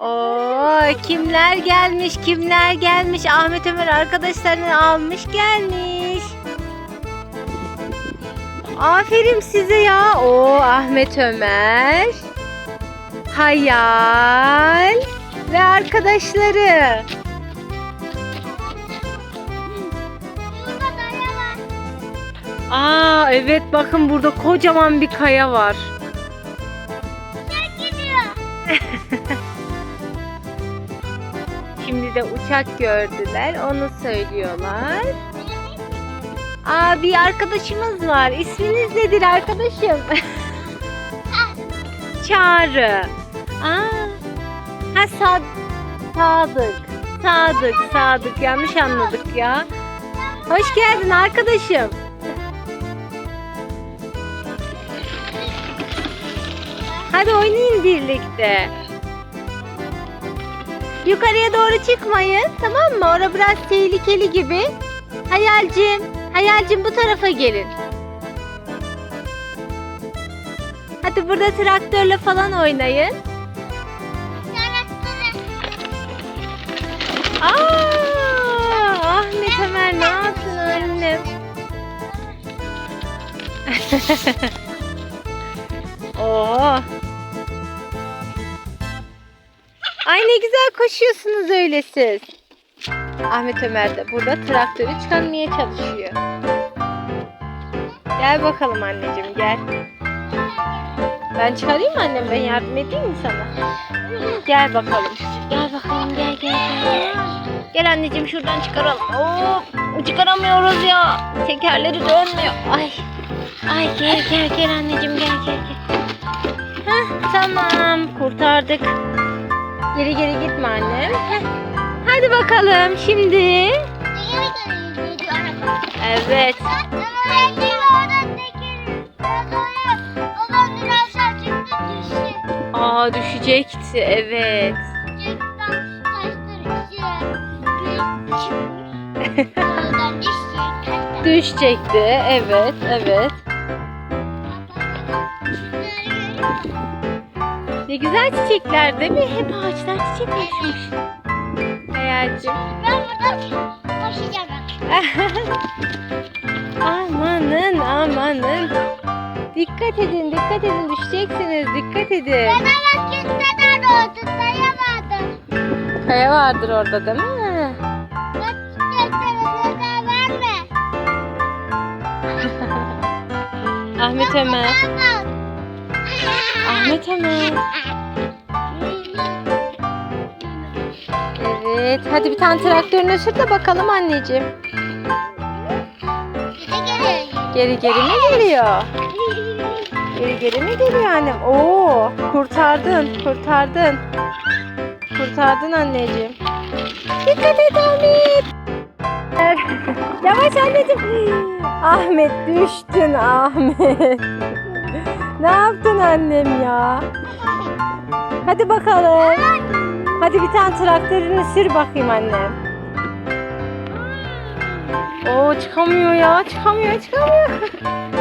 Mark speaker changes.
Speaker 1: Oo, kimler gelmiş, kimler gelmiş? Ahmet Ömer arkadaşlarını almış gelmiş. Aferin size ya. Oo, Ahmet Ömer. Hayal ve arkadaşları. Aa evet bakın burada kocaman bir kaya var.
Speaker 2: Uçak gidiyor.
Speaker 1: Şimdi de uçak gördüler. Onu söylüyorlar. Aa bir arkadaşımız var. İsminiz nedir arkadaşım? Çağrı. Aa. Ha Sad Sadık. Sadık, Sadık. Yanlış anladık ya. Hoş geldin arkadaşım. Hadi oynayın birlikte. Yukarıya doğru çıkmayın. Tamam mı? Orası biraz tehlikeli gibi. Hayalcim, hayalcim bu tarafa gelin. Hadi burada traktörle falan oynayın. Aa, Ahmet Ömer ne yaptın annem? Oo. Ay ne güzel koşuyorsunuz öyle siz. Ahmet Ömer de burada traktörü çıkarmaya çalışıyor. Gel bakalım anneciğim gel. Ben çıkarayım mı annem? Ben yardım edeyim mi sana? Gel bakalım. Gel bakalım gel gel gel. Gel anneciğim şuradan çıkaralım. Oo, çıkaramıyoruz ya. Tekerleri dönmüyor. Ay. Ay gel gel gel anneciğim gel gel gel. Heh, tamam kurtardık. Geri geri gitme annem. Heh. Hadi bakalım şimdi. Evet. Aa düşecekti evet. Düşecekti evet evet. Ne güzel çiçekler değil mi? Hep ağaçlar çiçek açmış. Hayalcim.
Speaker 2: Ben burada koşacağım.
Speaker 1: amanın amanın. Dikkat edin dikkat edin düşeceksiniz dikkat edin.
Speaker 2: Bana bak kimseler oldu sayamadım.
Speaker 1: Kaya vardır orada değil mi?
Speaker 2: Bak çiçeklerine de verme.
Speaker 1: Ahmet Ömer.
Speaker 2: Bak.
Speaker 1: Ahmet Ömer. Evet hadi bir tane traktörüne sür de bakalım anneciğim. Geri geri mi geliyor? Geri geri mi geliyor annem? Oo kurtardın kurtardın. Kurtardın anneciğim. Dikkat et Ahmet. Yavaş anneciğim. Ahmet düştün Ahmet. Ne yaptın annem ya? Hadi bakalım. Hadi bir tane traktörünü sür bakayım annem. Oo çıkamıyor ya çıkamıyor çıkamıyor.